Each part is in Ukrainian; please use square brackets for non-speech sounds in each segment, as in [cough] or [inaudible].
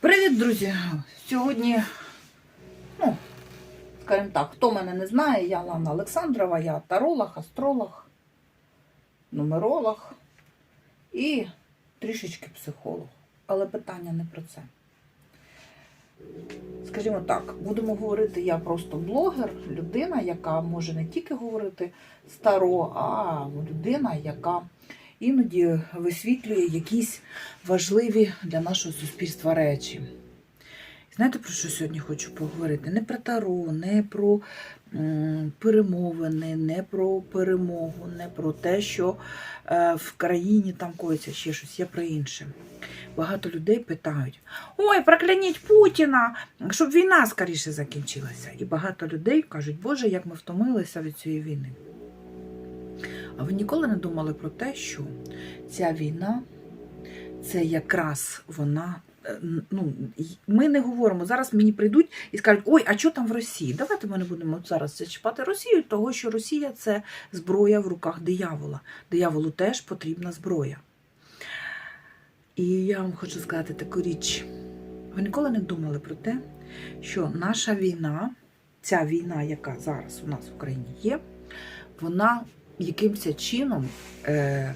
Привіт, друзі! Сьогодні, ну, скажімо так, хто мене не знає, я Лана Олександрова, я таролог, астролог, нумеролог і трішечки психолог. Але питання не про це. Скажімо так, будемо говорити, я просто блогер, людина, яка може не тільки говорити старо, а людина, яка іноді висвітлює якісь важливі для нашого суспільства речі. Знаєте, про що сьогодні хочу поговорити? Не про таро, не про перемовини, не про перемогу, не про те, що е, в країні там коїться ще щось, я про інше. Багато людей питають: ой, прокляніть Путіна, щоб війна скоріше закінчилася. І багато людей кажуть, Боже, як ми втомилися від цієї війни. А ви ніколи не думали про те, що ця війна це якраз вона. е, Ну, ми не говоримо. Зараз мені прийдуть і скажуть, ой, а що там в Росії? Давайте ми не будемо зараз зачіпати Росію, того що Росія це зброя в руках диявола. Дияволу теж потрібна зброя. І я вам хочу сказати таку річ. Ви ніколи не думали про те, що наша війна, ця війна, яка зараз у нас в Україні є, вона якимось чином е,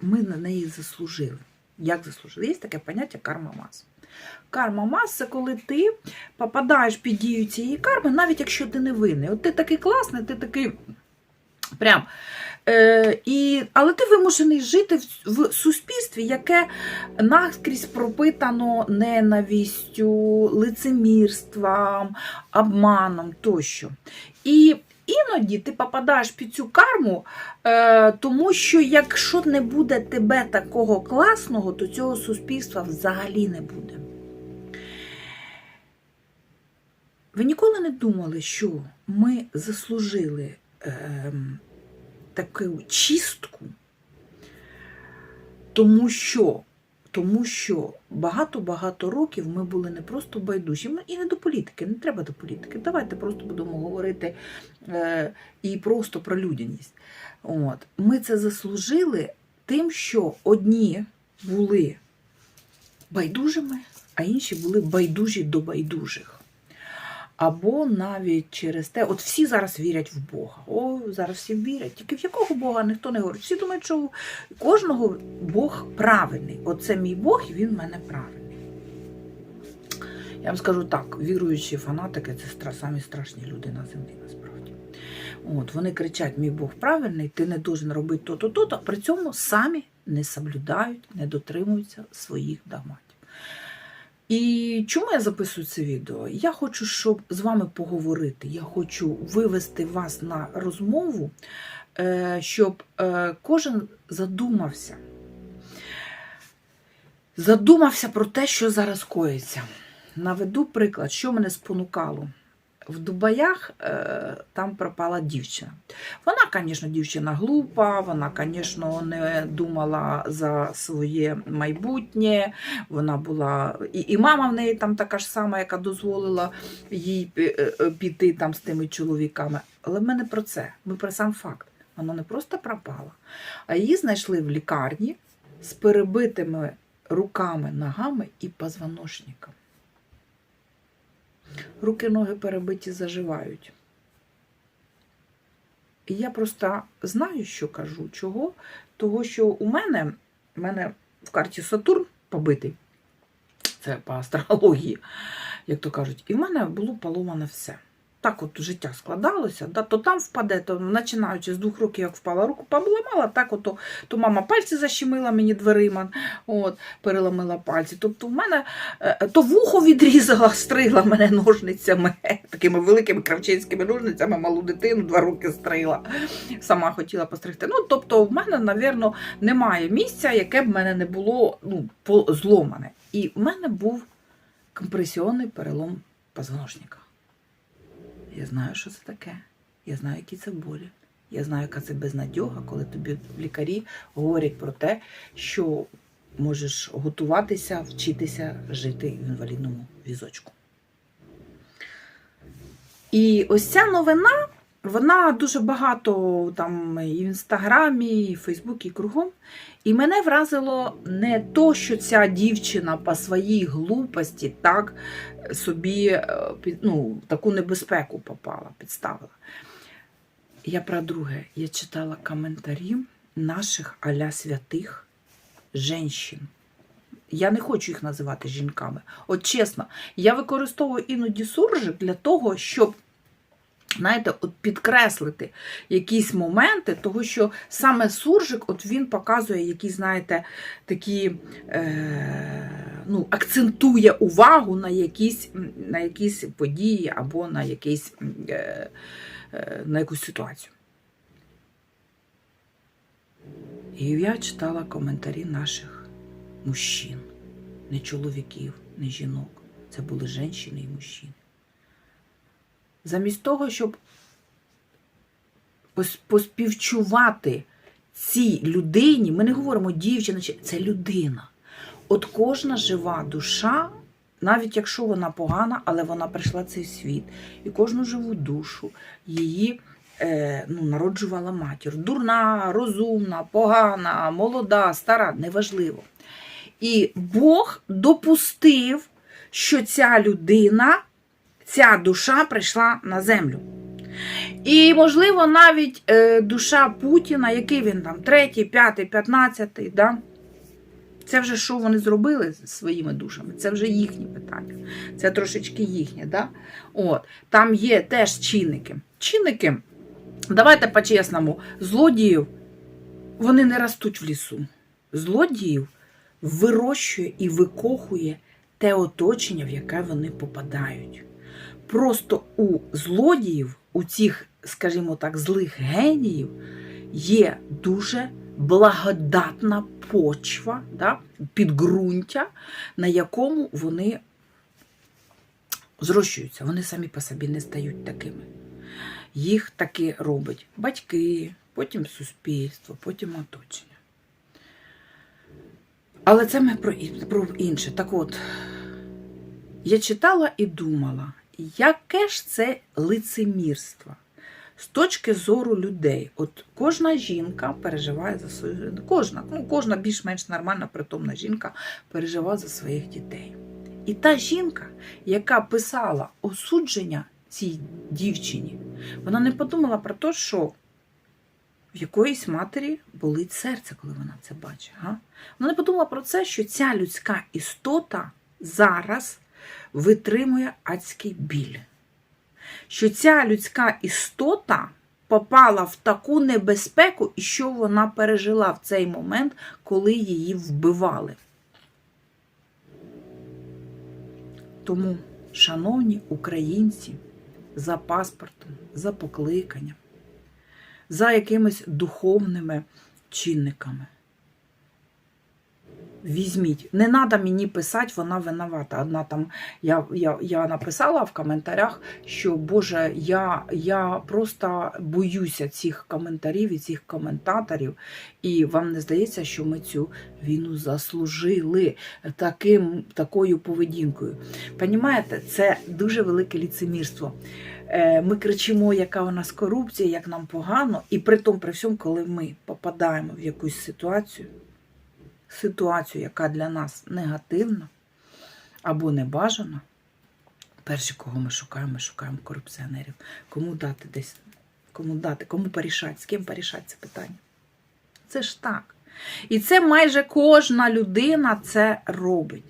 ми на неї заслужили. Як заслужили? Є таке поняття карма мас. Карма мас це коли ти попадаєш під дію цієї карми, навіть якщо ти не винний. От ти такий класний, ти такий прям. Е, і, але ти вимушений жити в, в суспільстві, яке наскрізь пропитано ненавістю, лицемірством, обманом тощо. І іноді ти попадаєш під цю карму, е, тому що якщо не буде тебе такого класного, то цього суспільства взагалі не буде. Ви ніколи не думали, що ми заслужили е, таку чистку, тому що, тому що багато-багато років ми були не просто байдужі, і не до політики, не треба до політики. Давайте просто будемо говорити е, і просто про людяність. От. Ми це заслужили тим, що одні були байдужими, а інші були байдужі до байдужих. Або навіть через те, от всі зараз вірять в Бога. О, зараз всі вірять. Тільки в якого Бога ніхто не говорить. Всі думають, що у кожного Бог правильний. Оце мій Бог, і він в мене правильний. Я вам скажу так: віруючі фанатики це самі страшні люди на землі, насправді. От, вони кричать: мій Бог правильний, ти не должен робити то-то, то-то, при цьому самі не соблюдають, не дотримуються своїх догматів. І чому я записую це відео? Я хочу, щоб з вами поговорити. Я хочу вивести вас на розмову, е, щоб е, кожен задумався. Задумався про те, що зараз коїться. Наведу приклад, що мене спонукало. В Дубаях е, там пропала дівчина. Вона, звісно, дівчина глупа, вона, звісно, не думала за своє майбутнє. Вона була і, і мама в неї там така ж сама, яка дозволила їй е, е, піти там з тими чоловіками. Але ми не про це. Ми про сам факт. Вона не просто пропала, а її знайшли в лікарні з перебитими руками, ногами і позвоночником. Руки, ноги перебиті заживають. І я просто знаю, що кажу. Чого? Того, що у мене, у мене в карті Сатурн побитий, це по астрології, як то кажуть, і в мене було поломане все. Так от життя складалося, да, то там впаде, то починаючи з двох років, як впала руку, поламала, так от, то, мама пальці защемила мені дверима, от, переламила пальці. Тобто в мене е, то вухо відрізала, [laughs] стригла мене ножницями, [laughs] такими великими кравчинськими ножницями, малу дитину два роки стригла. Сама хотіла постригти. Ну, тобто, в мене, навірно, немає місця, яке б мене не було ну, зломане. І в мене був компресіонний перелом позвоночника. Я знаю, що це таке. Я знаю, які це болі. Я знаю, яка це безнадьога, коли тобі лікарі говорять про те, що можеш готуватися, вчитися жити в інвалідному візочку. І ось ця новина вона дуже багато там і в інстаграмі, і в Фейсбуці, і кругом. І мене вразило не то, що ця дівчина по своїй глупості так собі е, ну, таку небезпеку попала, підставила. Я про друге. Я читала коментарі наших аля святих женщин. Я не хочу їх називати жінками. От чесно, я використовую іноді суржик для того, щоб знаєте, от підкреслити якісь моменти, того що саме суржик, от він показує якісь, знаєте, такі, е, ну, акцентує увагу на якісь, на якісь події або на якийсь, м, е, е, на якусь ситуацію. І я читала коментарі наших мужчин, не чоловіків, не жінок. Це були жінки і мужчини. Замість того, щоб поспівчувати цій людині, ми не говоримо дівчина, чи це людина. От кожна жива душа, навіть якщо вона погана, але вона прийшла в цей світ, і кожну живу душу її е, ну, народжувала матір. Дурна, розумна, погана, молода, стара, неважливо. І Бог допустив, що ця людина, ця душа прийшла на землю. І, можливо, навіть е, душа Путіна, який він там, третій, п'ятий, п'ятнадцятий, да? це вже що вони зробили зі своїми душами, це вже їхні питання. Це трошечки їхнє. Да? От. Там є теж чинники. Чинники, давайте по-чесному, злодіїв вони не ростуть в лісу. Злодіїв вирощує і викохує те оточення, в яке вони попадають. Просто у злодіїв, у цих, скажімо так, злих геніїв є дуже благодатна почва, да, підґрунтя, на якому вони зрощуються. Вони самі по собі не стають такими. Їх таки робить батьки, потім суспільство, потім оточення. Але це ми про, інше. Так от, я читала і думала, яке ж це лицемірство з точки зору людей. От кожна жінка переживає за свою кожна, ну кожна більш-менш нормальна притомна жінка переживає за своїх дітей. І та жінка, яка писала осудження цій дівчині, вона не подумала про те, що в якоїсь матері болить серце, коли вона це бачить. Га? Вона не подумала про це, що ця людська істота зараз витримує адський біль. Що ця людська істота попала в таку небезпеку, і що вона пережила в цей момент, коли її вбивали. Тому, шановні українці, за паспортом, за покликанням, за якимись духовними чинниками. Візьміть, не треба мені писати, вона винувата. Одна там я, я, я написала в коментарях, що Боже, я, я просто боюся цих коментарів і цих коментаторів, і вам не здається, що ми цю війну заслужили таким, такою поведінкою. Понімаєте, це дуже велике ліцемірство. Е, Ми кричимо, яка у нас корупція, як нам погано, і при тому, при всьому, коли ми попадаємо в якусь ситуацію, ситуацію, яка для нас негативна або небажана, перші, кого ми шукаємо, ми шукаємо корупціонерів. Кому дати десь, кому дати, кому порішати, з ким порішати це питання. Це ж так. І це майже кожна людина це робить.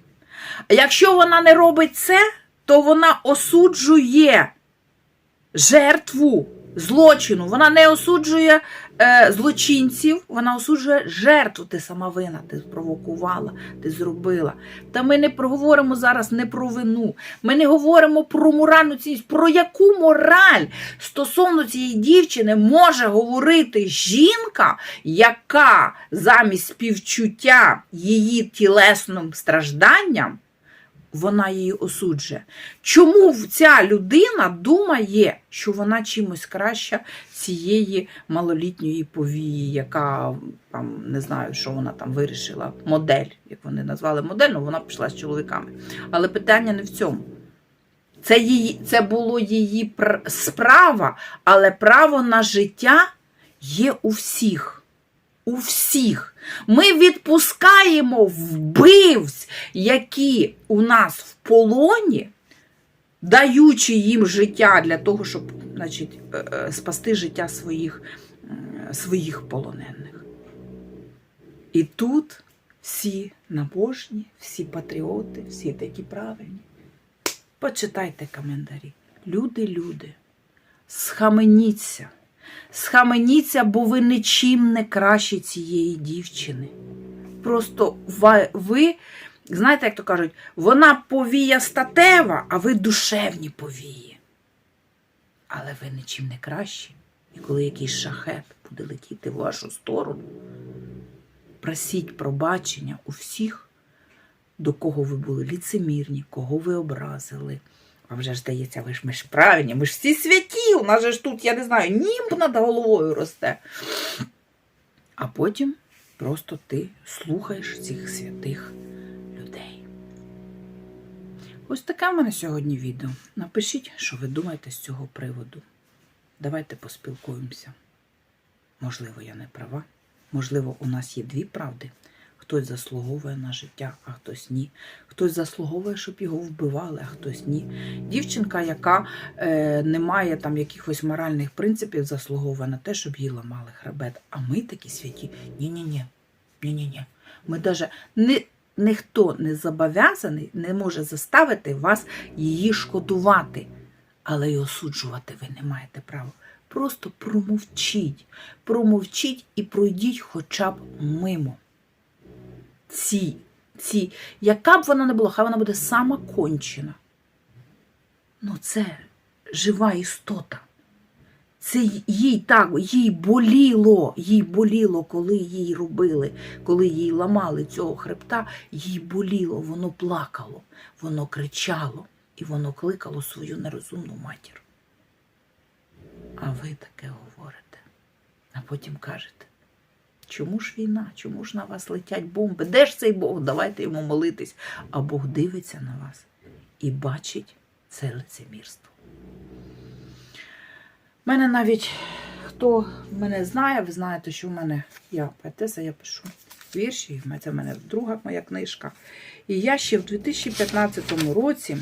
Якщо вона не робить це, то вона осуджує жертву злочину. Вона не осуджує е, злочинців, вона осуджує жертву. Ти сама вина, ти спровокувала, ти зробила. Та ми не проговоримо зараз не про вину. Ми не говоримо про моральну цінність. Про яку мораль стосовно цієї дівчини може говорити жінка, яка замість співчуття її тілесним стражданням вона її осуджує. Чому ця людина думає, що вона чимось краща цієї малолітньої повії, яка там не знаю, що вона там вирішила, модель, як вони назвали модель, ну вона пішла з чоловіками. Але питання не в цьому. Це, її, це було її пр- справа, але право на життя є у всіх. У всіх. Ми відпускаємо вбивць, які у нас в полоні, даючи їм життя для того, щоб значить, е, е, спасти життя своїх, е, своїх полонених. І тут всі набожні, всі патріоти, всі такі правильні. Почитайте коментарі. Люди, люди, схаменіться. Схаменіться, бо ви нічим не краще цієї дівчини. Просто ви, знаєте, як то кажуть, вона повія статева, а ви душевні повії. Але ви нічим не кращі. І коли якийсь шахет буде летіти в вашу сторону, просіть пробачення у всіх, до кого ви були ліцемірні, кого ви образили. Вам вже ж здається, ви ж ми ж правильні, ми ж всі святі, у нас же ж тут, я не знаю, німб над головою росте. А потім просто ти слухаєш цих святих людей. Ось таке в мене сьогодні відео. Напишіть, що ви думаєте з цього приводу. Давайте поспілкуємося. Можливо, я не права. Можливо, у нас є дві правди. Хтось заслуговує на життя, а хтось ні. Хтось заслуговує, щоб його вбивали, а хтось ні. Дівчинка, яка е, не має там якихось моральних принципів, заслуговує на те, щоб їй ламали хребет. А ми такі святі. Ні-ні-ні. Ні-ні-ні. Ми даже не, ніхто не зобов'язаний, не може заставити вас її шкодувати. Але й осуджувати ви не маєте права. Просто промовчіть. Промовчіть і пройдіть хоча б мимо. Ці, ці, яка б вона не була, хай вона буде сама кончена. Ну, це жива істота. Це їй так, їй боліло, їй боліло, коли їй робили, коли їй ламали цього хребта, їй боліло, воно плакало, воно кричало і воно кликало свою нерозумну матір. А ви таке говорите, а потім кажете, чому ж війна, чому ж на вас летять бомби? Де ж цей Бог? Давайте йому молитись. А Бог дивиться на вас і бачить це лицемірство. У мене навіть хто мене знає, ви знаєте, що в мене я поетеса, я пишу вірші, це в мене друга моя книжка. І я ще в 2015 році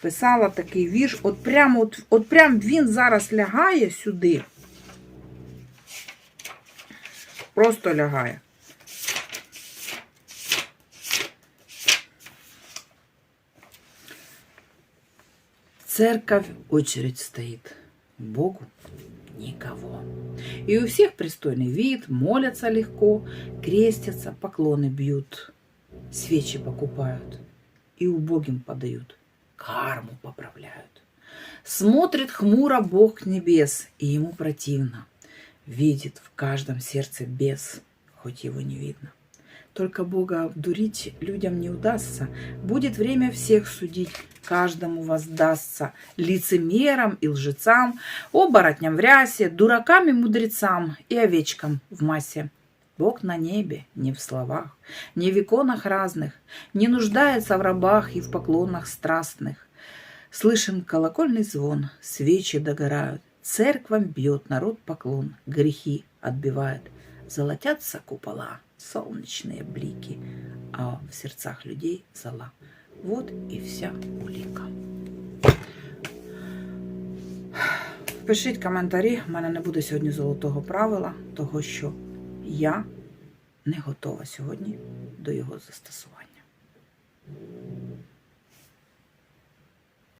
писала такий вірш. От прямо от, от прям він зараз лягає сюди. Просто лягає. Церковь очередь стоит. Богу никого. И у всех пристойный вид, молятся легко, крестятся, поклоны бьют, свечи покупают и убогим подают, карму поправляют. Смотрит хмуро Бог небес, и ему противно. Видит в каждом сердце бес, хоть его не видно. Только Бога обдурить людям не удастся. Будет время всех судить, каждому воздастся. Лицемерам и лжецам, оборотням в рясе, дуракам и мудрецам, и овечкам в массе. Бог на небе, не в словах, не в иконах разных, не нуждается в рабах и в поклонах страстных. Слышен колокольный звон, свечи догорают, церквам бьет народ поклон, грехи отбивает. Золотятся купола, солнечные блики, а в сердцах людей зола. Вот і вся уліка. Пишіть коментарі, в мене не буде сьогодні золотого правила, того що я не готова сьогодні до його застосування.